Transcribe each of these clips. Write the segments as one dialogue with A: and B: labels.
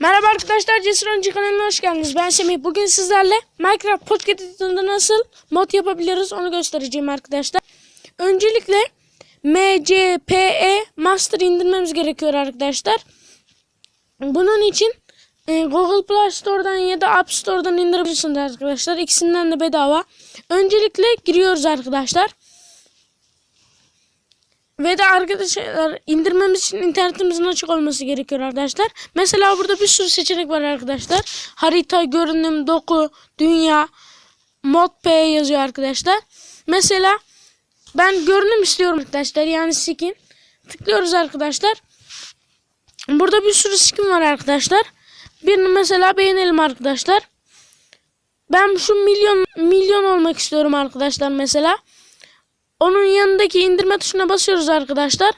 A: Merhaba arkadaşlar Cesur Oyuncu kanalına hoş geldiniz. Ben Semih. Bugün sizlerle Minecraft Pocket Edition'da nasıl mod yapabiliriz onu göstereceğim arkadaşlar. Öncelikle MCPE Master indirmemiz gerekiyor arkadaşlar. Bunun için e, Google Play Store'dan ya da App Store'dan indirebilirsiniz arkadaşlar. İkisinden de bedava. Öncelikle giriyoruz arkadaşlar. Ve de arkadaşlar indirmemiz için internetimizin açık olması gerekiyor arkadaşlar. Mesela burada bir sürü seçenek var arkadaşlar. Harita, görünüm, doku, dünya, mod P yazıyor arkadaşlar. Mesela ben görünüm istiyorum arkadaşlar yani skin. Tıklıyoruz arkadaşlar. Burada bir sürü skin var arkadaşlar. Birini mesela beğenelim arkadaşlar. Ben şu milyon milyon olmak istiyorum arkadaşlar mesela. Onun yanındaki indirme tuşuna basıyoruz arkadaşlar.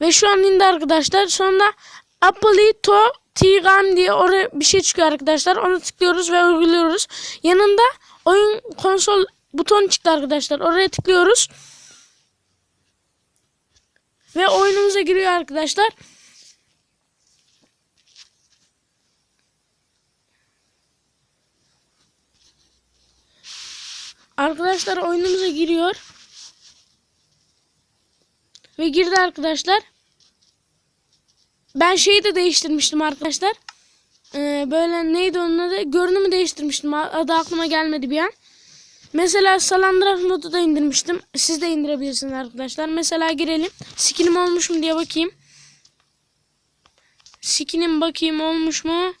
A: Ve şu an indi arkadaşlar. Sonra Appleito Tigam diye oraya bir şey çıkıyor arkadaşlar. Onu tıklıyoruz ve uyguluyoruz. Yanında oyun konsol buton çıktı arkadaşlar. Oraya tıklıyoruz. Ve oyunumuza giriyor arkadaşlar. Arkadaşlar oyunumuza giriyor. Ve girdi arkadaşlar. Ben şeyi de değiştirmiştim arkadaşlar. Ee, böyle neydi onun adı? Görünümü değiştirmiştim. Adı aklıma gelmedi bir an. Mesela Salandras modu da indirmiştim. Siz de indirebilirsiniz arkadaşlar. Mesela girelim. Skinim olmuş mu diye bakayım. Skinim bakayım olmuş mu?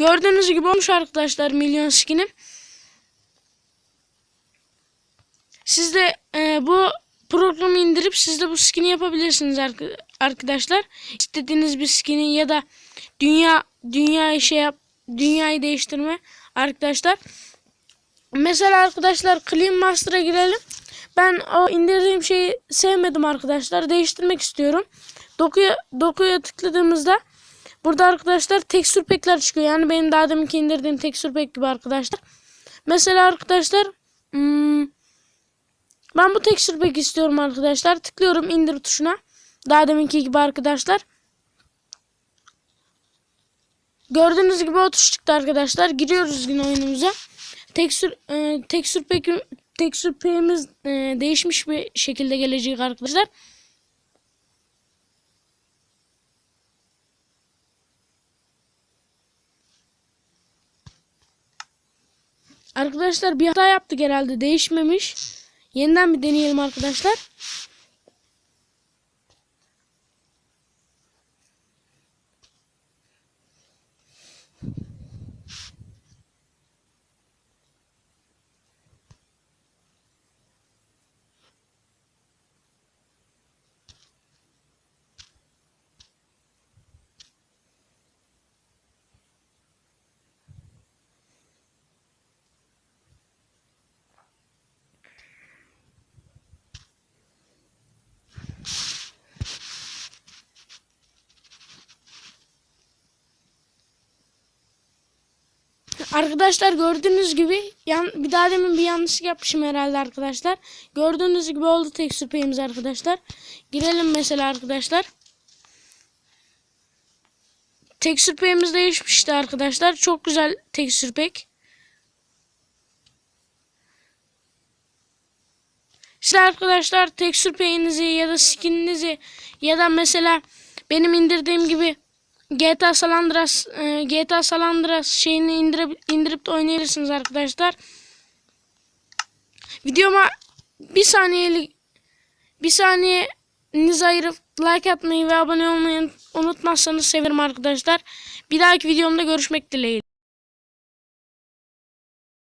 A: Gördüğünüz gibi olmuş arkadaşlar milyon skinim. Siz de e, bu programı indirip siz de bu skin'i yapabilirsiniz arkadaşlar. İstediğiniz bir skin'i ya da dünya dünyayı şey yap dünyayı değiştirme arkadaşlar. Mesela arkadaşlar Clean Master'a girelim. Ben o indirdiğim şeyi sevmedim arkadaşlar. Değiştirmek istiyorum. Dokuya, dokuya tıkladığımızda Burada arkadaşlar tekstür pekler çıkıyor. Yani benim daha deminki indirdiğim tekstür pek gibi arkadaşlar. Mesela arkadaşlar hmm, ben bu tekstür pek istiyorum arkadaşlar. Tıklıyorum indir tuşuna. Daha deminki gibi arkadaşlar. Gördüğünüz gibi o tuş çıktı arkadaşlar. Giriyoruz yine oyunumuza. Tekstür e, tekstür pek tekstür pekimiz e, değişmiş bir şekilde gelecek arkadaşlar. Arkadaşlar bir hata yaptık herhalde. Değişmemiş. Yeniden bir deneyelim arkadaşlar. Arkadaşlar gördüğünüz gibi yan, bir daha demin bir yanlışlık yapmışım herhalde arkadaşlar. Gördüğünüz gibi oldu tekstür pay'imiz arkadaşlar. Girelim mesela arkadaşlar. Tekstür pay'imiz değişmişti arkadaşlar. Çok güzel tekstür pack. Siz arkadaşlar tekstür pay'inizi ya da skininizi ya da mesela benim indirdiğim gibi GTA San Andreas e, GTA San Andreas şeyini indirip indirip de oynayabilirsiniz arkadaşlar. Videoma bir saniyelik bir saniyenizi ayırıp like atmayı ve abone olmayı unutmazsanız sevinirim arkadaşlar. Bir dahaki videomda görüşmek dileğiyle.